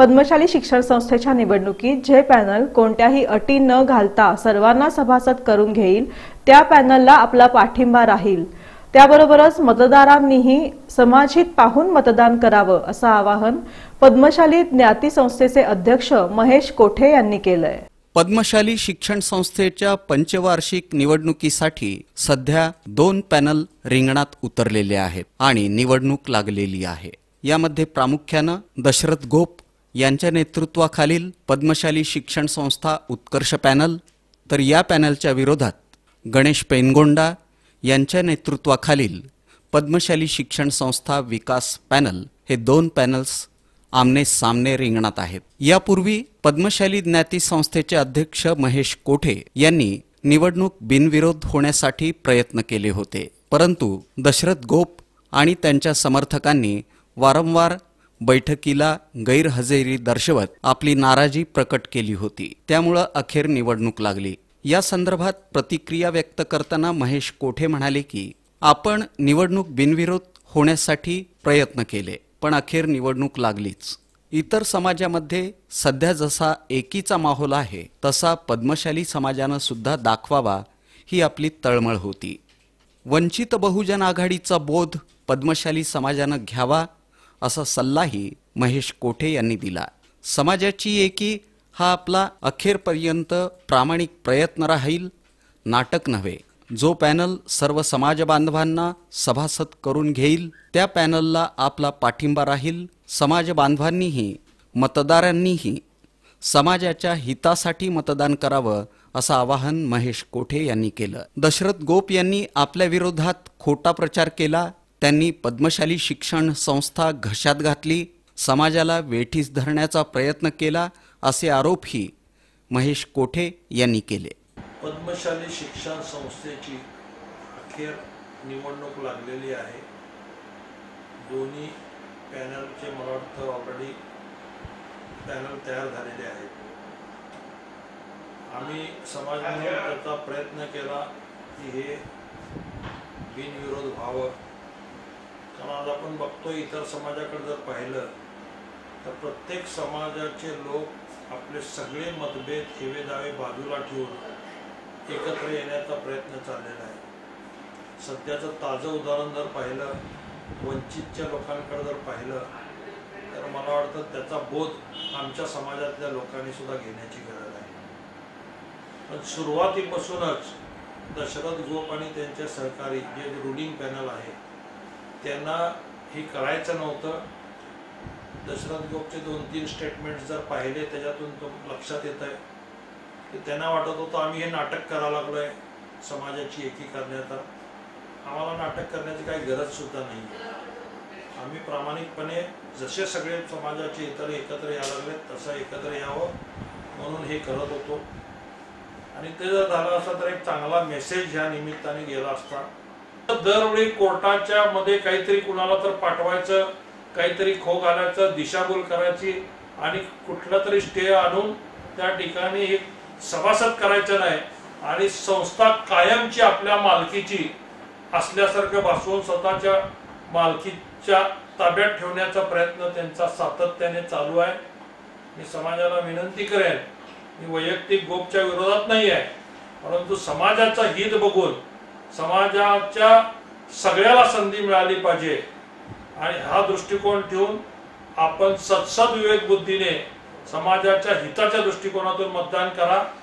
पद्मशाली शिक्षण संस्थेच्या निवडणुकीत जे पॅनल कोणत्याही अटी न घालता सर्वांना सभासद करून घेईल त्या पॅनलला आपला पाठिंबा राहील. त्याबरोबरच मतदारांनीही समाजित पाहून मतदान करावं असं आवाहन पद्मशाली ज्ञाती संस्थेचे अध्यक्ष महेश कोठे यांनी केलंय. पद्मशाली शिक्षण संस्थेच्या पंचवार्षिक निवडणुकीसाठी सध्या दोन पॅनल रिंगणात उतरलेले आहेत आणि निवडणूक लागलेली आहे. यामध्ये प्रामुख्यानं दशरथ गोप यांच्या नेतृत्वाखालील पद्मशाली शिक्षण संस्था उत्कर्ष पॅनल तर या पॅनलच्या विरोधात गणेश पेनगोंडा यांच्या नेतृत्वाखालील पद्मशाली शिक्षण संस्था विकास पॅनल हे दोन पॅनल्स आमने सामने रिंगणात आहेत. यापूर्वी पद्मशाली ज्ञाती संस्थेचे अध्यक्ष महेश कोठे यांनी निवडणूक बिनविरोध होण्यासाठी प्रयत्न केले होते. परंतु दशरथ गोप आणि त्यांच्या समर्थकांनी वारंवार बैठकीला गैरहजेरी दर्शवत आपली नाराजी प्रकट केली होती. त्यामुळं अखेर निवडणूक लागली. या संदर्भात प्रतिक्रिया व्यक्त करताना महेश कोठे म्हणाले की आपण निवडणूक बिनविरोध होण्यासाठी प्रयत्न केले पण अखेर निवडणूक लागलीच. इतर समाजामध्ये सध्या जसा एकीचा माहोल आहे तसा पद्मशाली समाजानं सुद्धा दाखवावा ही आपली तळमळ होती. वंचित बहुजन आघाडीचा बोध पद्मशाली समाजानं घ्यावा असा सल्लाही महेश कोठे यांनी दिला. समाजाची एकी हा आपला अखेरपर्यंत प्रामाणिक प्रयत्न राहील नाटक नव्हे. जो पॅनल सर्व समाज बांधवांना सभासद करून घेईल त्या पॅनलला आपला पाठिंबा राहील. समाज बांधवांनीही मतदारांनीही समाजाच्या हितासाठी मतदान करावं असं आवाहन महेश कोठे यांनी केलं. दशरथ गोप यांनी आपल्या विरोधात खोटा प्रचार केला त्यांनी पद्मशाली शिक्षण संस्था घशात घातली समाजाला वेठीस धरण्याचा प्रयत्न केला असे आरोपही महेश कोठे यांनी केले. पद्मशाली शिक्षण संस्थेची अखेर निवडणूक लागलेली आहे. दोन्ही पॅनलचे मला वाटतं ऑलरेडी पॅनल तयार झालेले आहेत. आम्ही समाजाने त्याचा प्रयत्न केला की हे बिनविरोध व्हावं. कारण आज आपण बघतो इतर समाजाकडे जर पाहिलं तर प्रत्येक समाजाचे लोक आपले सगळे मतभेद हेवे दावे बाजूला ठेवून एकत्र येण्याचा प्रयत्न चाललेला आहे. सध्याचं ताजं उदाहरण जर पाहिलं वंचितच्या लोकांकडे जर पाहिलं तर मला वाटतं त्याचा बोध आमच्या समाजातल्या लोकांनी सुद्धा घेण्याची गरज आहे. पण सुरुवातीपासूनच दशरथ गोप आणि त्यांचे सहकारी जे रुलिंग पॅनल आहे त्यांना हे करायचं नव्हतं. दशरथ गोपचे दोन तीन स्टेटमेंट जर पाहिले त्याच्यातून तो लक्षात येत आहे की त्यांना वाटत होतं आम्ही हे नाटक करायला लागलोय समाजाची एकी करण्याचा आम्हाला नाटक करण्याची काही गरज सुद्धा नाही. आम्ही प्रामाणिकपणे जसे सगळे समाजाचे इतर एकत्र यायला लागले तसं एकत्र यावं म्हणून हे करत होतो. आणि ते जर झालं असं तर एक चांगला मेसेज ह्या निमित्ताने गेला असता. दरवेळी कोर्टाच्या मध्ये काहीतरी कुणाला तर पाठवायचं काहीतरी खो घालायचं दिशाभूल करायची आणि कुठला तरी स्टे आणून त्या ठिकाणी एक सभासद करायचं नाही. आणि संस्था कायमची आपल्या मालकीची असल्यासारखं भासवून स्वतःच्या मालकीच्या ताब्यात ठेवण्याचा प्रयत्न त्यांचा सातत्याने चालू आहे. मी समाजाला विनंती करेन मी वैयक्तिक गोपच्या विरोधात नाही आहे परंतु समाजाचा हित बघून समाजाच्या सगळ्याला संधी मिळाली पाहिजे. आणि हा दृष्टिकोन ठेवून आपण सत्सद विवेक बुद्धीने समाजाच्या हिताच्या दृष्टिकोनातून मतदान करा.